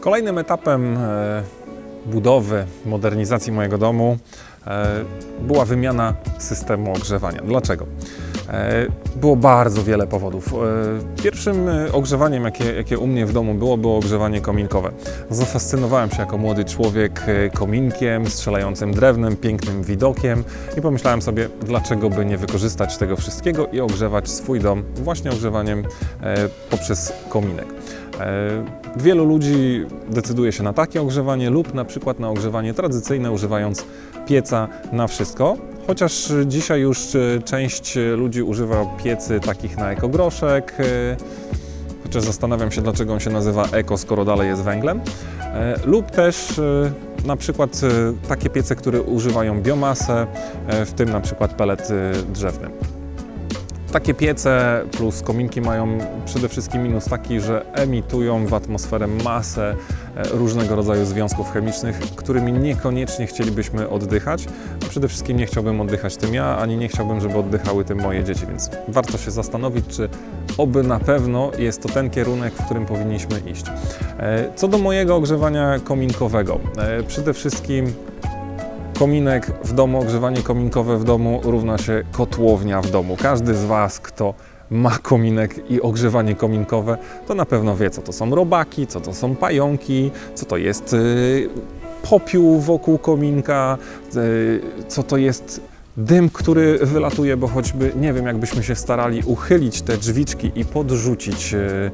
Kolejnym etapem e, budowy, modernizacji mojego domu e, była wymiana systemu ogrzewania. Dlaczego? E, Było bardzo wiele powodów. E, Pierwszym e, ogrzewaniem, jakie, jakie u mnie w domu było, było ogrzewanie kominkowe. Zafascynowałem się jako młody człowiek kominkiem, strzelającym drewnem, pięknym widokiem i pomyślałem sobie, dlaczego by nie wykorzystać tego wszystkiego i ogrzewać swój dom właśnie ogrzewaniem poprzez kominek. Wielu ludzi decyduje się na takie ogrzewanie lub na przykład na ogrzewanie tradycyjne, używając pieca na wszystko. Chociaż dzisiaj już e, część ludzi używa piecy takich na ekogroszek, e, chociaż zastanawiam się, dlaczego on się nazywa eko, skoro dalej jest węglem. E, Lub też e, na przykład e, takie piece, które używają biomasę, e, w tym na przykład pelet e, drzewny. Takie piece plus kominki mają przede wszystkim minus taki, że emitują w atmosferę masę e, różnego rodzaju związków chemicznych, którymi niekoniecznie chcielibyśmy oddychać. Przede wszystkim nie chciałbym oddychać tym ja, ani nie chciałbym, żeby oddychały tym moje dzieci, więc warto się zastanowić, czy oby na pewno jest to ten kierunek, w którym powinniśmy iść. E, Co do mojego ogrzewania kominkowego, e, przede wszystkim Kominek w domu, ogrzewanie kominkowe w domu równa się kotłownia w domu. Każdy z Was, kto ma kominek i ogrzewanie kominkowe, to na pewno wie, co to są robaki, co to są pająki, co to jest yy, popiół wokół kominka, yy, co to jest dym, który wylatuje, bo choćby, nie wiem, jakbyśmy się starali uchylić te drzwiczki i podrzucić yy,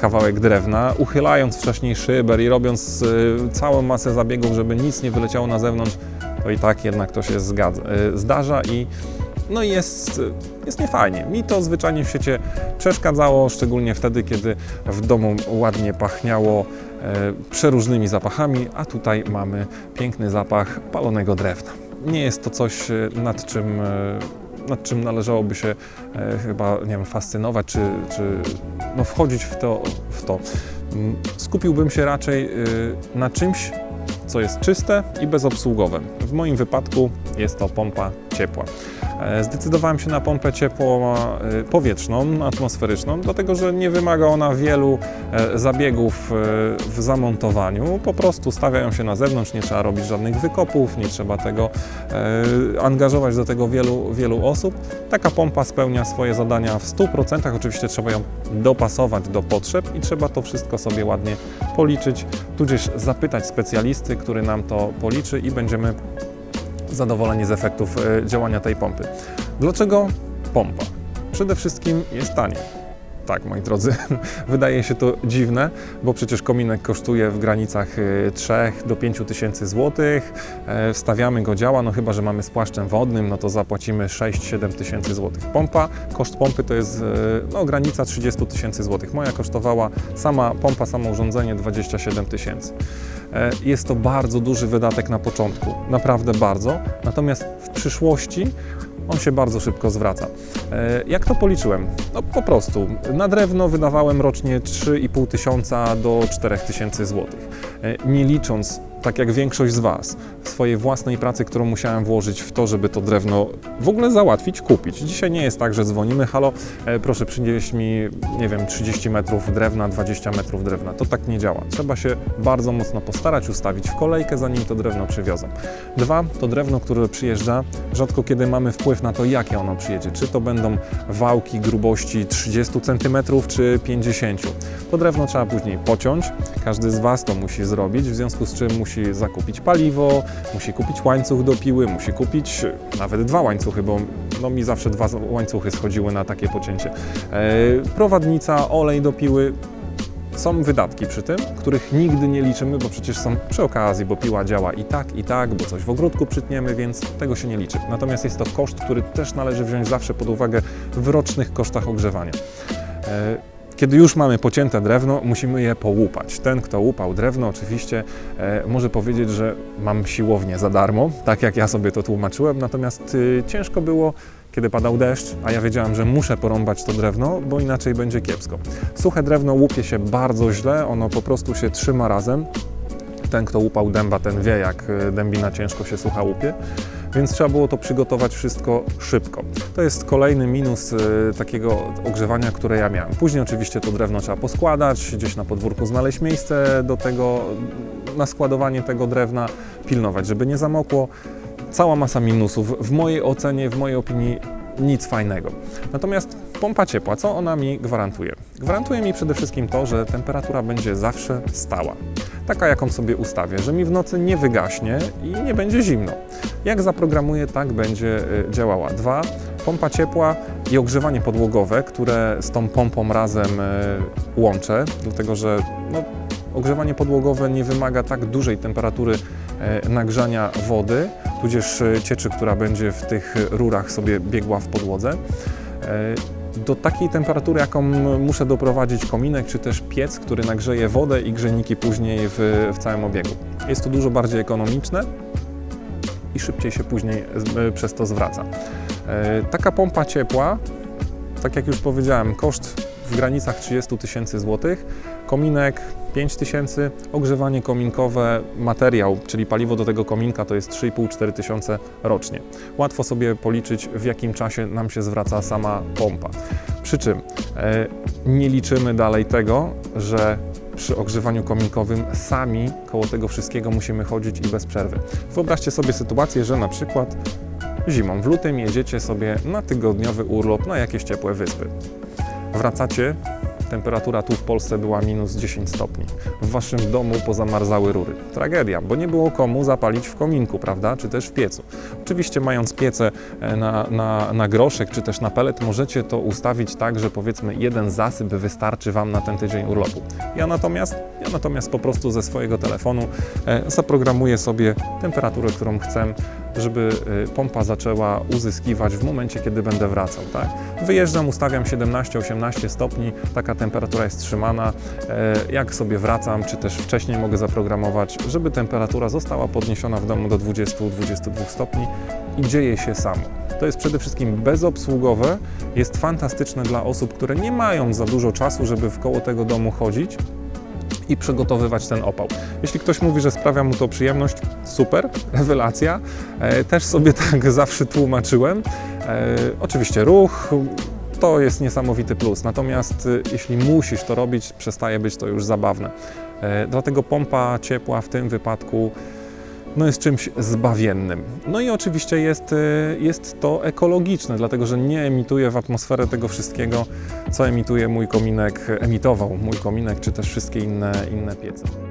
kawałek drewna, uchylając wcześniej szyber i robiąc yy, całą masę zabiegów, żeby nic nie wyleciało na zewnątrz, to i tak jednak to się zgadza, y, zdarza i no jest, jest niefajnie. Mi to zwyczajnie w świecie przeszkadzało, szczególnie wtedy, kiedy w domu ładnie pachniało e, przeróżnymi zapachami, a tutaj mamy piękny zapach palonego drewna. Nie jest to coś, e, nad czym, e, nad czym należałoby się e, chyba, nie wiem, fascynować, czy, czy no, wchodzić w to, w to. Skupiłbym się raczej y, na czymś, co jest czyste i bezobsługowe. W moim wypadku jest to pompa ciepła. E, Zdecydowałem się na pompę ciepło e, powietrzną, atmosferyczną, dlatego że nie wymaga ona wielu e, zabiegów w zamontowaniu. Po prostu stawiają się na zewnątrz, nie trzeba robić żadnych wykopów, nie trzeba tego angażować do tego wielu, wielu osób. Taka pompa spełnia swoje zadania w 100%. Oczywiście trzeba ją dopasować do potrzeb i trzeba to wszystko sobie ładnie policzyć, tudzież zapytać specjalisty, który nam to policzy i będziemy zadowoleni z efektów e, działania tej pompy. Dlaczego pompa? Przede wszystkim jest tanie. Tak, moi drodzy, wydaje się to dziwne, bo przecież kominek kosztuje w granicach e, 3 do 5 tysięcy złotych. E, Wstawiamy go, działa, no chyba, że mamy z płaszczem wodnym, no to zapłacimy 6-7 tysięcy złotych. Pompa, koszt pompy to jest e, no, granica 30 tysięcy złotych. Moja kosztowała sama pompa, samo urządzenie 27 tysięcy. E, Jest to bardzo duży wydatek na początku, naprawdę bardzo. Natomiast w przyszłości on się bardzo szybko zwraca. E, Jak to policzyłem? No po prostu. Na drewno wydawałem rocznie 3,5 tysiąca do 4 tysięcy złotych. E, Nie licząc, tak jak większość z Was, swojej własnej pracy, którą musiałem włożyć w to, żeby to drewno w ogóle załatwić, kupić. Dzisiaj nie jest tak, że dzwonimy, halo, e, proszę przynieść mi, nie wiem, 30 metrów drewna, 20 metrów drewna. To tak nie działa. Trzeba się bardzo mocno postarać, ustawić w kolejkę, zanim to drewno przywiozą. Dwa, to drewno, które przyjeżdża, rzadko kiedy mamy wpływ na to, jakie ono przyjedzie. Czy to będą wałki grubości 30 cm, czy 50 To drewno trzeba później pociąć. Każdy z Was to musi zrobić, w związku z czym musi zakupić paliwo, musi kupić łańcuch do piły, musi kupić nawet dwa łańcuchy, bo no, mi zawsze dwa łańcuchy schodziły na takie pocięcie. E, prowadnica, olej do piły, są wydatki przy tym, których nigdy nie liczymy, bo przecież są przy okazji, bo piła działa i tak, i tak, bo coś w ogródku przytniemy, więc tego się nie liczy. Natomiast jest to koszt, który też należy wziąć zawsze pod uwagę w rocznych kosztach ogrzewania. E, Kiedy już mamy pocięte drewno, musimy je połupać. Ten, kto łupał drewno, oczywiście e, może powiedzieć, że mam siłownię za darmo, tak jak ja sobie to tłumaczyłem, natomiast y, ciężko było, kiedy padał deszcz, a ja wiedziałem, że muszę porąbać to drewno, bo inaczej będzie kiepsko. Suche drewno łupie się bardzo źle, ono po prostu się trzyma razem. Ten, kto łupał dęba, ten wie, jak y, dębina ciężko się sucha łupie. Więc trzeba było to przygotować wszystko szybko. To jest kolejny minus e, takiego ogrzewania, które ja miałem. Później oczywiście to drewno trzeba poskładać, gdzieś na podwórku znaleźć miejsce do tego, na składowanie tego drewna, pilnować, żeby nie zamokło. Cała masa minusów. W mojej ocenie, w mojej opinii nic fajnego. Natomiast pompa ciepła, co ona mi gwarantuje? Gwarantuje mi przede wszystkim to, że temperatura będzie zawsze stała. Taka, jaką sobie ustawię, że mi w nocy nie wygaśnie i nie będzie zimno. Jak zaprogramuję, tak będzie y, działała. Dwa, pompa ciepła i ogrzewanie podłogowe, które z tą pompą razem y, łączę, dlatego że no, ogrzewanie podłogowe nie wymaga tak dużej temperatury e, nagrzania wody, tudzież cieczy, która będzie w tych rurach sobie biegła w podłodze. Do takiej temperatury, jaką muszę doprowadzić kominek, czy też piec, który nagrzeje wodę i grzejniki później w, w całym obiegu. Jest to dużo bardziej ekonomiczne i szybciej się później e, przez to zwraca. E, Taka pompa ciepła, tak jak już powiedziałem, koszt w granicach 30 tysięcy złotych, kominek 5 tysięcy, ogrzewanie kominkowe, materiał, czyli paliwo do tego kominka to jest 3,5-4 tysiące rocznie. Łatwo sobie policzyć, w jakim czasie nam się zwraca sama pompa. Przy czym e, nie liczymy dalej tego, że przy ogrzewaniu kominkowym sami koło tego wszystkiego musimy chodzić i bez przerwy. Wyobraźcie sobie sytuację, że na przykład zimą w lutym jedziecie sobie na tygodniowy urlop na jakieś ciepłe wyspy. Wracacie, temperatura tu w Polsce była minus 10 stopni. W waszym domu pozamarzały rury. Tragedia, bo nie było komu zapalić w kominku, prawda, czy też w piecu. Oczywiście mając piece e, na, na, na groszek, czy też na pelet, możecie to ustawić tak, że powiedzmy jeden zasyp wystarczy wam na ten tydzień urlopu. Ja natomiast, ja natomiast po prostu ze swojego telefonu e, zaprogramuję sobie temperaturę, którą chcę, żeby e, pompa zaczęła uzyskiwać w momencie, kiedy będę wracał. Tak? Wyjeżdżam, ustawiam 17-18 stopni, taka temperatura jest trzymana. E, Jak sobie wracam, czy też wcześniej mogę zaprogramować, żeby temperatura została podniesiona w domu do 20-22 stopni i dzieje się samo. To jest przede wszystkim bezobsługowe, jest fantastyczne dla osób, które nie mają za dużo czasu, żeby wkoło tego domu chodzić i przygotowywać ten opał. Jeśli ktoś mówi, że sprawia mu to przyjemność, super, rewelacja. E, też sobie tak zawsze tłumaczyłem. E, oczywiście ruch to jest niesamowity plus, natomiast e, jeśli musisz to robić, przestaje być to już zabawne. Dlatego pompa ciepła w tym wypadku no jest czymś zbawiennym. No i oczywiście jest, e, jest to ekologiczne, dlatego że nie emituje w atmosferę tego wszystkiego, co emituje mój kominek, emitował mój kominek, czy też wszystkie inne, inne piece.